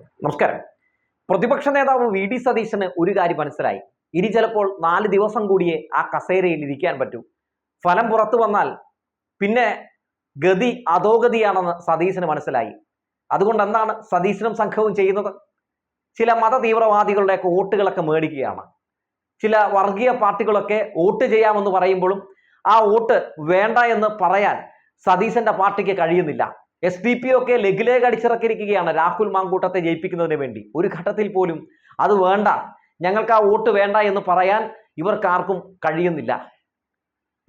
നമസ്കാരം. പ്രതിപക്ഷ നേതാവ് വി ഡി സതീശന് ഒരു കാര്യം മനസ്സിലായി. ഇനി ചിലപ്പോൾ നാല് ദിവസം കൂടിയേ ആ കസേരയിൽ ഇരിക്കാൻ പറ്റൂ. ഫലം പുറത്തു വന്നാൽ പിന്നെ ഗതി അധോഗതിയാണെന്ന് സതീശന് മനസ്സിലായി. അതുകൊണ്ട് എന്താണ് സതീശനും സംഘവും ചെയ്യുന്നത്? ചില മത തീവ്രവാദികളുടെയൊക്കെ വോട്ടുകളൊക്കെ മേടിക്കുകയാണ്. ചില വർഗീയ പാർട്ടികളൊക്കെ വോട്ട് ചെയ്യാമെന്ന് പറയുമ്പോഴും ആ വോട്ട് വേണ്ട എന്ന് പറയാൻ സതീശന്റെ പാർട്ടിക്ക് കഴിയുന്നില്ല. എസ് ഡി പി ഒക്കെ ലഘുലേഖ അടിച്ചിറക്കിയിരിക്കുകയാണ്. രാഹുൽ മാങ്കൂട്ടത്തെ ജയിപ്പിക്കുന്നതിന് വേണ്ടി. ഒരു ഘട്ടത്തിൽ പോലും അത് വേണ്ട. ഞങ്ങൾക്ക് ആ വോട്ട് വേണ്ട എന്ന് പറയാൻ ഇവർക്കാർക്കും കഴിയുന്നില്ല.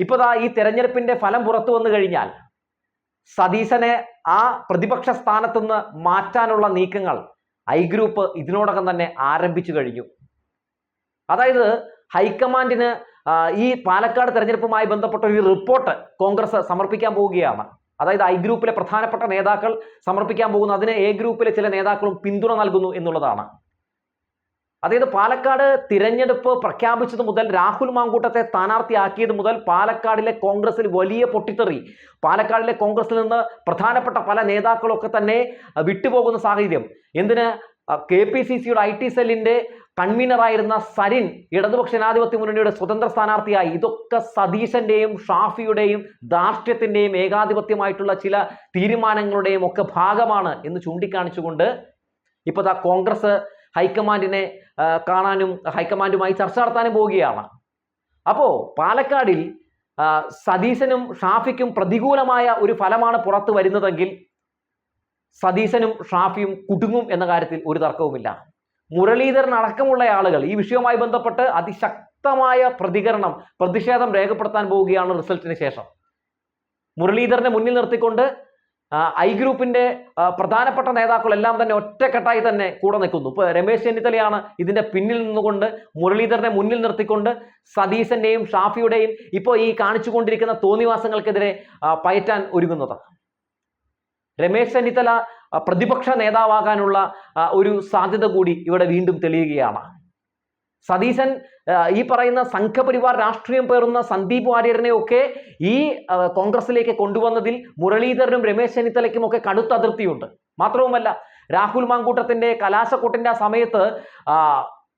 ഇപ്പതാ ഈ തെരഞ്ഞെടുപ്പിന്റെ ഫലം പുറത്തു വന്നു കഴിഞ്ഞാൽ സതീശനെ ആ പ്രതിപക്ഷ സ്ഥാനത്തുനിന്ന് മാറ്റാനുള്ള നീക്കങ്ങൾ ഐ ഗ്രൂപ്പ് ഇതിനോടകം തന്നെ ആരംഭിച്ചു കഴിഞ്ഞു. അതായത് ഹൈക്കമാൻഡിന് ഈ പാലക്കാട് തെരഞ്ഞെടുപ്പുമായി ബന്ധപ്പെട്ട ഒരു റിപ്പോർട്ട് കോൺഗ്രസ് സമർപ്പിക്കാൻ പോവുകയാണ്. അതായത് ഐ ഗ്രൂപ്പിലെ പ്രധാനപ്പെട്ട നേതാക്കൾ സമർപ്പിക്കാൻ പോകുന്ന അതിന് എ ഗ്രൂപ്പിലെ ചില നേതാക്കളും പിന്തുണ നൽകുന്നു എന്നുള്ളതാണ്. അതായത് പാലക്കാട് തിരഞ്ഞെടുപ്പ് പ്രഖ്യാപിച്ചത് മുതൽ രാഹുൽ മാങ്കൂട്ടത്തെ സ്ഥാനാർത്ഥിയാക്കിയത് മുതൽ പാലക്കാടിലെ കോൺഗ്രസിൽ വലിയ പൊട്ടിത്തെറി. പാലക്കാടിലെ കോൺഗ്രസിൽ നിന്ന് പ്രധാനപ്പെട്ട പല നേതാക്കളൊക്കെ തന്നെ വിട്ടുപോകുന്ന സാഹചര്യം. എന്തിന്? കെ പി സി സിയുടെ ഐ ടി സെല്ലിന്റെ കൺവീനറായിരുന്ന സരിൻ ഇടതുപക്ഷ ജനാധിപത്യ മുന്നണിയുടെ സ്വതന്ത്ര സ്ഥാനാർത്ഥിയായി. ഇതൊക്കെ സതീശന്റെയും ഷാഫിയുടെയും ധാർഷ്ട്യത്തിന്റെയും ഏകാധിപത്യമായിട്ടുള്ള ചില തീരുമാനങ്ങളുടെയും ഒക്കെ ഭാഗമാണ് എന്ന് ചൂണ്ടിക്കാണിച്ചുകൊണ്ട് ഇപ്പോൾ ആ കോൺഗ്രസ് ഹൈക്കമാൻഡിനെ കാണാനും ഹൈക്കമാൻഡുമായി ചർച്ച നടത്താനും പോവുകയാണ്. അപ്പോൾ പാലക്കാടിൽ സതീശനും ഷാഫിക്കും പ്രതികൂലമായ ഒരു ഫലമാണ് പുറത്തു വരുന്നതെങ്കിൽ സതീശനും ഷാഫിയും കുടുങ്ങും എന്ന കാര്യത്തിൽ ഒരു തർക്കവുമില്ല. മുരളീധരൻ അടക്കമുള്ള ആളുകൾ ഈ വിഷയവുമായി ബന്ധപ്പെട്ട് അതിശക്തമായ പ്രതികരണം പ്രതിഷേധം രേഖപ്പെടുത്താൻ പോവുകയാണ് റിസൾട്ടിന് ശേഷം. മുരളീധരനെ മുന്നിൽ നിർത്തിക്കൊണ്ട് ഐ ഗ്രൂപ്പിന്റെ പ്രധാനപ്പെട്ട നേതാക്കളെല്ലാം തന്നെ ഒറ്റക്കെട്ടായി തന്നെ കൂടെ നിൽക്കുന്നു. ഇപ്പൊ രമേശ് ചെന്നിത്തലയാണ് ഇതിന്റെ പിന്നിൽ നിന്നുകൊണ്ട് മുരളീധരനെ മുന്നിൽ നിർത്തിക്കൊണ്ട് സതീശന്റെയും ഷാഫിയുടെയും ഇപ്പോൾ ഈ കാണിച്ചുകൊണ്ടിരിക്കുന്ന തോന്നിവാസങ്ങൾക്കെതിരെ പയറ്റാൻ ഒരുങ്ങുന്നത്. രമേശ് ചെന്നിത്തല പ്രതിപക്ഷ നേതാവാകാനുള്ള ഒരു സാധ്യത കൂടി ഇവിടെ വീണ്ടും തെളിയുകയാണ്. സതീശൻ ഈ പറയുന്ന സംഘപരിവാർ രാഷ്ട്രീയം പേറുന്ന സന്ദീപ് വാര്യറിനെ ഒക്കെ ഈ കോൺഗ്രസിലേക്ക് കൊണ്ടുവന്നതിൽ മുരളീധരനും രമേശ് ചെന്നിത്തലയ്ക്കും ഒക്കെ കടുത്ത അതിർത്തിയുണ്ട്. മാത്രവുമല്ല രാഹുൽ മാങ്കൂട്ടത്തിന്റെ കലാശക്കൂട്ടിന്റെ ആ സമയത്ത്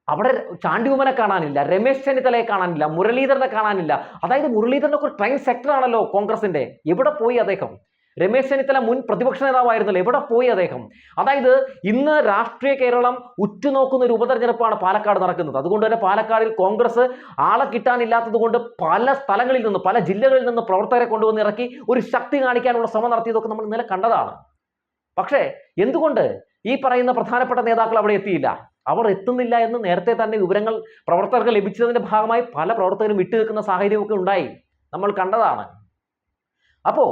അവിടെ ചാണ്ടിവുമനെ കാണാനില്ല രമേശ് ചെന്നിത്തലയെ കാണാനില്ല മുരളീധരനെ കാണാനില്ല. അതായത് മുരളീധരനൊക്കെ ട്രെയിൻ സെക്ടർ ആണല്ലോ കോൺഗ്രസിന്റെ. എവിടെ പോയി അദ്ദേഹം? രമേശ് ചെന്നിത്തല മുൻ പ്രതിപക്ഷ നേതാവായിരുന്നല്ലോ. എവിടെ പോയി അദ്ദേഹം? അതായത് ഇന്ന് രാഷ്ട്രീയ കേരളം ഉറ്റുനോക്കുന്ന ഒരു ഉപതെരഞ്ഞെടുപ്പാണ് പാലക്കാട് നടക്കുന്നത്. അതുകൊണ്ട് തന്നെ പാലക്കാടിൽ കോൺഗ്രസ് ആളെ കിട്ടാനില്ലാത്തത് കൊണ്ട് പല സ്ഥലങ്ങളിൽ നിന്ന് പല ജില്ലകളിൽ നിന്ന് പ്രവർത്തകരെ കൊണ്ടുവന്ന് ഇറക്കി ഒരു ശക്തി കാണിക്കാനുള്ള ശ്രമം നടത്തിയതൊക്കെ നമ്മൾ ഇന്നലെ കണ്ടതാണ്. പക്ഷേ എന്തുകൊണ്ട് ഈ പറയുന്ന പ്രധാനപ്പെട്ട നേതാക്കൾ അവിടെ എത്തിയില്ല? അവർ എത്തുന്നില്ല എന്ന് നേരത്തെ തന്നെ വിവരങ്ങൾ പ്രവർത്തകർക്ക് ലഭിച്ചതിന്റെ ഭാഗമായി പല പ്രവർത്തകരും വിട്ടുനിൽക്കുന്ന സാഹചര്യമൊക്കെ ഉണ്ടായി. നമ്മൾ കണ്ടതാണ്. അപ്പോ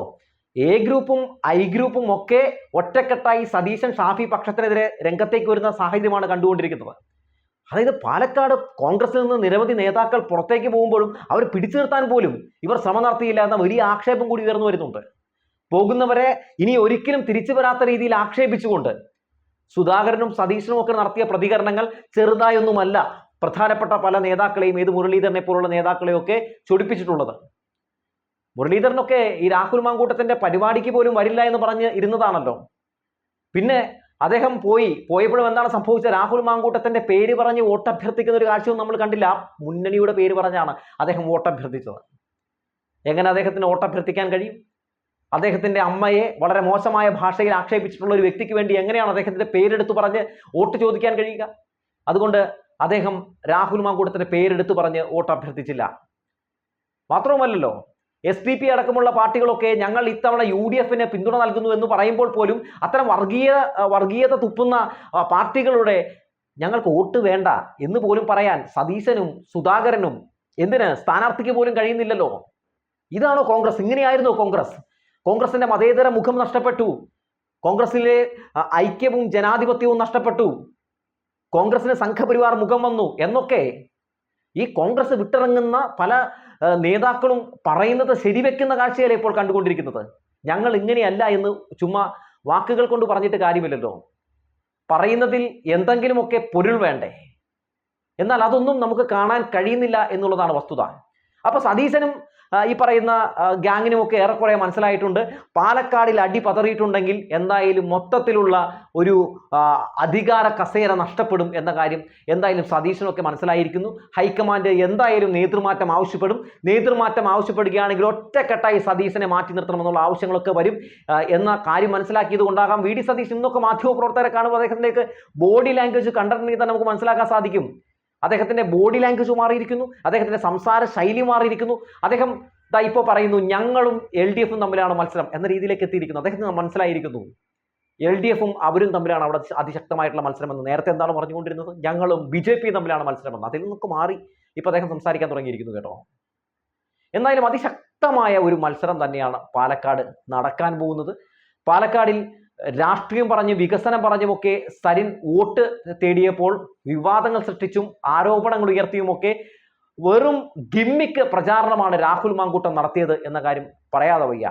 എ ഗ്രൂപ്പും ഐ ഗ്രൂപ്പും ഒക്കെ ഒറ്റക്കെട്ടായി സതീശൻ ഷാഫി പക്ഷത്തിനെതിരെ രംഗത്തേക്ക് വരുന്ന സാഹചര്യമാണ് കണ്ടുകൊണ്ടിരിക്കുന്നത്. അതായത് പാലക്കാട് കോൺഗ്രസിൽ നിന്ന് നിരവധി നേതാക്കൾ പുറത്തേക്ക് പോകുമ്പോഴും അവർ പിടിച്ചു നിർത്താൻ പോലും ഇവർ ശ്രമം നടത്തിയില്ല എന്ന വലിയ ആക്ഷേപം കൂടി ഉയർന്നു വരുന്നുണ്ട്. പോകുന്നവരെ ഇനി ഒരിക്കലും തിരിച്ചു വരാത്ത രീതിയിൽ ആക്ഷേപിച്ചുകൊണ്ട് സുധാകരനും സതീശനും ഒക്കെ നടത്തിയ പ്രതികരണങ്ങൾ ചെറുതായൊന്നുമല്ല. പ്രധാനപ്പെട്ട പല നേതാക്കളെയും ഏത് മുരളീധരനെ പോലുള്ള നേതാക്കളെയൊക്കെ ചൊടിപ്പിച്ചിട്ടുള്ളത്. മുരളീധരനൊക്കെ ഈ രാഹുൽ മാങ്കൂട്ടത്തിന്റെ പരിപാടിക്ക് പോലും വരില്ല എന്ന് പറഞ്ഞ് ഇരുന്നതാണല്ലോ. പിന്നെ അദ്ദേഹം പോയി. പോയപ്പോഴും എന്താണ് സംഭവിച്ചത്? രാഹുൽ മാങ്കൂട്ടത്തിന്റെ പേര് പറഞ്ഞ് വോട്ട് അഭ്യർത്ഥിക്കുന്ന ഒരു കാഴ്ചയും നമ്മൾ കണ്ടില്ല. മുന്നണിയുടെ പേര് പറഞ്ഞാണ് അദ്ദേഹം വോട്ട് അഭ്യർത്ഥിച്ചത് എങ്ങനെ അദ്ദേഹത്തിന് വോട്ട് അഭ്യർത്ഥിക്കാൻ കഴിയും? അദ്ദേഹത്തിന്റെ അമ്മയെ വളരെ മോശമായ ഭാഷയിൽ ആക്ഷേപിച്ചിട്ടുള്ള ഒരു വ്യക്തിക്ക് വേണ്ടി എങ്ങനെയാണ് അദ്ദേഹത്തിന്റെ പേരെടുത്ത് പറഞ്ഞ് വോട്ട് ചോദിക്കാൻ കഴിയുക? അതുകൊണ്ട് അദ്ദേഹം രാഹുൽ മാങ്കൂട്ടത്തിന്റെ പേരെടുത്ത് പറഞ്ഞ് വോട്ട് അഭ്യർത്ഥിച്ചില്ല മാത്രവുമല്ലല്ലോ എസ് ഡി പി അടക്കമുള്ള പാർട്ടികളൊക്കെ ഞങ്ങൾ ഇത്തവണ യു ഡി എഫിന് പിന്തുണ നൽകുന്നു എന്ന് പറയുമ്പോൾ പോലും അത്തരം വർഗീയ വർഗീയത തുപ്പുന്ന പാർട്ടികളുടെ ഞങ്ങൾക്ക് വോട്ട് വേണ്ട എന്ന് പോലും പറയാൻ സതീശനും സുധാകരനും എന്തിന് സ്ഥാനാർത്ഥിക്ക് പോലും കഴിയുന്നില്ലല്ലോ. ഇതാണോ കോൺഗ്രസ്? ഇങ്ങനെയായിരുന്നു കോൺഗ്രസ്? കോൺഗ്രസിന്റെ മതേതര മുഖം നഷ്ടപ്പെട്ടു. കോൺഗ്രസിലെ ഐക്യവും ജനാധിപത്യവും നഷ്ടപ്പെട്ടു. കോൺഗ്രസിന് സംഘപരിവാർ മുഖം വന്നു എന്നൊക്കെ ഈ കോൺഗ്രസ് വിട്ടിറങ്ങുന്ന പല നേതാക്കളും പറയുന്നത് ശരിവെക്കുന്ന കാഴ്ചയല്ലേ ഇപ്പോൾ കണ്ടുകൊണ്ടിരിക്കുന്നത്? ഞങ്ങൾ ഇങ്ങനെയല്ല എന്ന് ചുമ്മാ വാക്കുകൾ കൊണ്ട് പറഞ്ഞിട്ട് കാര്യമില്ലല്ലോ. പറയുന്നതിൽ എന്തെങ്കിലുമൊക്കെ പൊരുൾ വേണ്ടേ? എന്നാൽ അതൊന്നും നമുക്ക് കാണാൻ കഴിയുന്നില്ല എന്നുള്ളതാണ് വസ്തുത. അപ്പൊ സതീശനും ഈ പറയുന്ന ഗ്യാങ്ങിനുമൊക്കെ ഏറെക്കുറെ മനസ്സിലായിട്ടുണ്ട്. പാലക്കാടിൽ അടി പതറിയിട്ടുണ്ടെങ്കിൽ എന്തായാലും മൊത്തത്തിലുള്ള ഒരു അധികാര കസേര നഷ്ടപ്പെടും എന്ന കാര്യം എന്തായാലും സതീശനൊക്കെ മനസ്സിലായിരിക്കുന്നു. ഹൈക്കമാൻഡ് എന്തായാലും നേതൃമാറ്റം ആവശ്യപ്പെടും. നേതൃമാറ്റം ആവശ്യപ്പെടുകയാണെങ്കിൽ ഒറ്റക്കെട്ടായി സതീശനെ മാറ്റി നിർത്തണമെന്നുള്ള ആവശ്യങ്ങളൊക്കെ വരും. എന്ന കാര്യം മനസ്സിലാക്കിയത് കൊണ്ടാകാം വി ഡി സതീശൻ. ഇന്നൊക്കെ മാധ്യമപ്രവർത്തകരെ കാണുമ്പോൾ അദ്ദേഹത്തിലേക്ക് ബോഡി ലാംഗ്വേജ് കണ്ടിട്ടുണ്ടെങ്കിൽ തന്നെ നമുക്ക് മനസ്സിലാക്കാൻ സാധിക്കും. അദ്ദേഹത്തിന്റെ ബോഡി ലാംഗ്വേജ് മാറിയിരിക്കുന്നു അദ്ദേഹത്തിന്റെ സംസാര ശൈലി മാറിയിരിക്കുന്നു. അദ്ദേഹം ഇപ്പോൾ പറയുന്നു ഞങ്ങളും എൽ ഡി എഫും തമ്മിലാണ് മത്സരം എന്ന രീതിയിലേക്ക് എത്തിയിരിക്കുന്നു. അദ്ദേഹത്തിന് മനസ്സിലായിരിക്കുന്നു എൽ ഡി എഫും അവരും തമ്മിലാണ് അവിടെ അതിശക്തമായിട്ടുള്ള മത്സരം എന്ന്. നേരത്തെ എന്താണ് പറഞ്ഞുകൊണ്ടിരുന്നത്? ഞങ്ങളും ബി ജെ പിയും തമ്മിലാണ് മത്സരമെന്ന് അതിൽ നിന്നൊക്കെ മാറി ഇപ്പൊ അദ്ദേഹം സംസാരിക്കാൻ തുടങ്ങിയിരിക്കുന്നു കേട്ടോ. എന്തായാലും അതിശക്തമായ ഒരു മത്സരം തന്നെയാണ് പാലക്കാട് നടക്കാൻ പോകുന്നത്. പാലക്കാടിൽ രാഷ്ട്രീയം പറഞ്ഞ് വികസനം പറഞ്ഞുമൊക്കെ സരിൻ വോട്ട് തേടിയപ്പോൾ വിവാദങ്ങൾ സൃഷ്ടിച്ചും ആരോപണങ്ങൾ ഉയർത്തിയുമൊക്കെ വെറും ഗിമ്മിക്ക് പ്രചാരണമാണ് രാഹുൽ മാങ്കൂട്ടം നടത്തിയത് എന്ന കാര്യം പറയാതെ വയ്യ.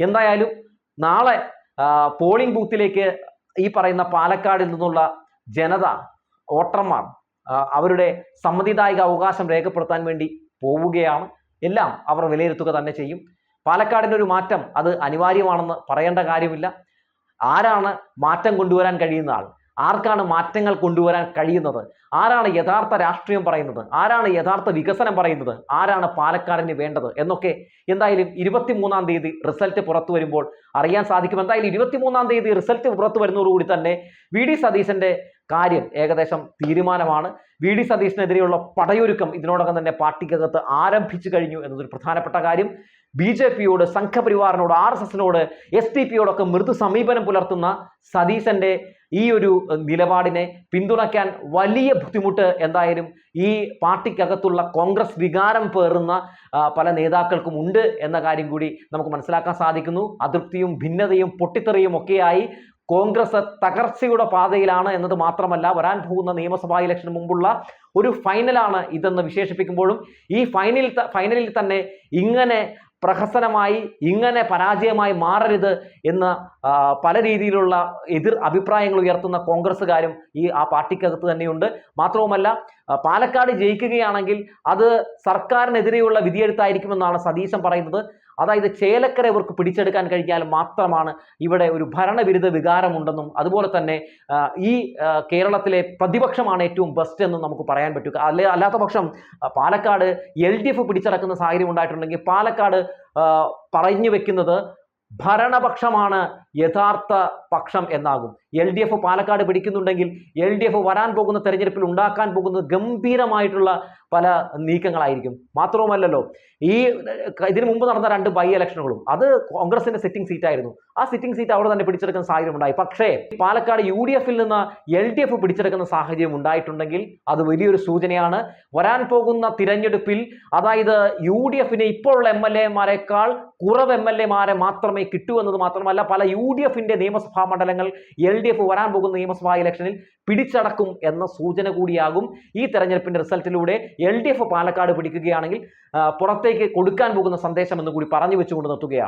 എന്തായാലും നാളെ പോളിംഗ് ബൂത്തിലേക്ക് ഈ പറയുന്ന പാലക്കാടിൽ നിന്നുള്ള ജനത വോട്ടർമാർ അവരുടെ സമ്മതിദായക അവകാശം രേഖപ്പെടുത്താൻ വേണ്ടി പോവുകയാണ്. എല്ലാം അവർ വിലയിരുത്തുക തന്നെ ചെയ്യും. പാലക്കാടിന്റെ ഒരു മാറ്റം അത് അനിവാര്യമാണെന്ന് പറയേണ്ട കാര്യമില്ല. ആരാണ് മാറ്റം കൊണ്ടുവരാൻ കഴിയുന്ന ആൾ? ആർക്കാണ് മാറ്റങ്ങൾ കൊണ്ടുവരാൻ കഴിയുന്നത്? ആരാണ് യഥാർത്ഥ രാഷ്ട്രീയം പറയുന്നത്? ആരാണ് യഥാർത്ഥ വികസനം പറയുന്നത്? ആരാണ് പാലക്കാടിന് വേണ്ടത്? എന്നൊക്കെ എന്തായാലും ഇരുപത്തിമൂന്നാം തീയതി റിസൾട്ട് പുറത്തു വരുമ്പോൾ അറിയാൻ സാധിക്കും. എന്തായാലും ഇരുപത്തിമൂന്നാം തീയതി റിസൾട്ട് പുറത്തു വരുന്നതോടുകൂടി തന്നെ വി ഡി സതീശന്റെ കാര്യം ഏകദേശം തീരുമാനമാണ്. വി ഡി സതീശനെതിരെയുള്ള പടയൊരുക്കം ഇതിനോടകം തന്നെ പാർട്ടിക്കകത്ത് ആരംഭിച്ചു കഴിഞ്ഞു എന്നതൊരു പ്രധാനപ്പെട്ട കാര്യം. ബി ജെ പിയോട് സംഘപരിവാറിനോട് ആർ എസ് എസിനോട് എസ് ഡി പിയോടൊക്കെ മൃദു സമീപനം പുലർത്തുന്ന സതീശന്റെ ഈ ഒരു നിലപാടിനെ പിന്തുണയ്ക്കാൻ വലിയ ബുദ്ധിമുട്ട് എന്തായാലും ഈ പാർട്ടിക്കകത്തുള്ള കോൺഗ്രസ് വികാരം പേറുന്ന പല നേതാക്കൾക്കും ഉണ്ട് എന്ന കാര്യം കൂടി നമുക്ക് മനസ്സിലാക്കാൻ സാധിക്കുന്നു. അതൃപ്തിയും ഭിന്നതയും പൊട്ടിത്തെറിയും ഒക്കെയായി കോൺഗ്രസ് തകർച്ചയുടെ പാതയിലാണ് എന്നത് മാത്രമല്ല വരാൻ പോകുന്ന നിയമസഭാ ഇലക്ഷന് മുമ്പുള്ള ഒരു ഫൈനലാണ് ഇതെന്ന് വിശേഷിപ്പിക്കുമ്പോഴും ഈ ഫൈനലിൽ ഫൈനലിൽ തന്നെ ഇങ്ങനെ പ്രഹസനമായി ഇങ്ങനെ പരാജയമായി മാറരുത് എന്ന് പല രീതിയിലുള്ള എതിർ അഭിപ്രായങ്ങൾ ഉയർത്തുന്ന കോൺഗ്രസ്സുകാരും ഈ ആ പാർട്ടിക്കകത്ത് തന്നെയുണ്ട്. മാത്രവുമല്ല പാലക്കാട് ജയിക്കുകയാണെങ്കിൽ അത് സർക്കാരിനെതിരെയുള്ള വിധിയെഴുത്തായിരിക്കുമെന്നാണ് സതീശൻ പറയുന്നത്. അതായത് ചേലക്കര ഇവർക്ക് പിടിച്ചെടുക്കാൻ കഴിഞ്ഞാൽ മാത്രമാണ് ഇവിടെ ഒരു ഭരണവിരുദ്ധ വികാരമുണ്ടെന്നും അതുപോലെ തന്നെ ഈ കേരളത്തിലെ പ്രതിപക്ഷമാണ് ഏറ്റവും ബെസ്റ്റ് എന്നും നമുക്ക് പറയാൻ പറ്റുക. അല്ലെ അല്ലാത്ത പക്ഷം പാലക്കാട് എൽ ഡി എഫ് പിടിച്ചടക്കുന്ന സാഹചര്യം ഉണ്ടായിട്ടുണ്ടെങ്കിൽ പാലക്കാട് പറഞ്ഞു വെക്കുന്നത് ഭരണപക്ഷമാണ് യഥാർത്ഥ പക്ഷം എന്നാകും. എൽ ഡി എഫ് പാലക്കാട് പിടിക്കുന്നുണ്ടെങ്കിൽ എൽ ഡി എഫ് വരാൻ പോകുന്ന തെരഞ്ഞെടുപ്പിൽ ഉണ്ടാക്കാൻ പോകുന്നത് ഗംഭീരമായിട്ടുള്ള പല നീക്കങ്ങളായിരിക്കും. മാത്രവുമല്ലല്ലോ ഈ ഇതിനു മുമ്പ് നടന്ന രണ്ട് ബൈ ഇലക്ഷനുകളും അത് കോൺഗ്രസിന്റെ സിറ്റിംഗ് സീറ്റായിരുന്നു ആ സിറ്റിംഗ് സീറ്റ് അവിടെ തന്നെ പിടിച്ചെടുക്കുന്ന സാഹചര്യം ഉണ്ടായി പക്ഷേ പാലക്കാട് യു ഡി എഫിൽ നിന്ന് എൽ ഡി എഫ് പിടിച്ചെടുക്കുന്ന സാഹചര്യം ഉണ്ടായിട്ടുണ്ടെങ്കിൽ അത് വലിയൊരു സൂചനയാണ്. വരാൻ പോകുന്ന തിരഞ്ഞെടുപ്പിൽ അതായത് യു ഡി എഫിന് ഇപ്പോഴുള്ള എം എൽ എമാരെക്കാൾ കുറവ് എം എൽ എമാരെ മാത്രമേ കിട്ടൂ എന്നത് മാത്രമല്ല പല യു ഡി എഫിന്റെ നിയമസഭാ മണ്ഡലങ്ങൾ എൽ ഡി എഫ് വരാൻ പോകുന്ന നിയമസഭാ ഇലക്ഷനിൽ പിടിച്ചടക്കും എന്ന സൂചന കൂടിയാകും ഈ തെരഞ്ഞെടുപ്പിന്റെ റിസൾട്ടിലൂടെ എൽ ഡി എഫ് പാലക്കാട് പിടിക്കുകയാണെങ്കിൽ പുറത്തേക്ക് കൊടുക്കാൻ പോകുന്ന സന്ദേശം എന്ന് കൂടി പറഞ്ഞു വെച്ചുകൊണ്ട് നിർത്തുകയാണ്.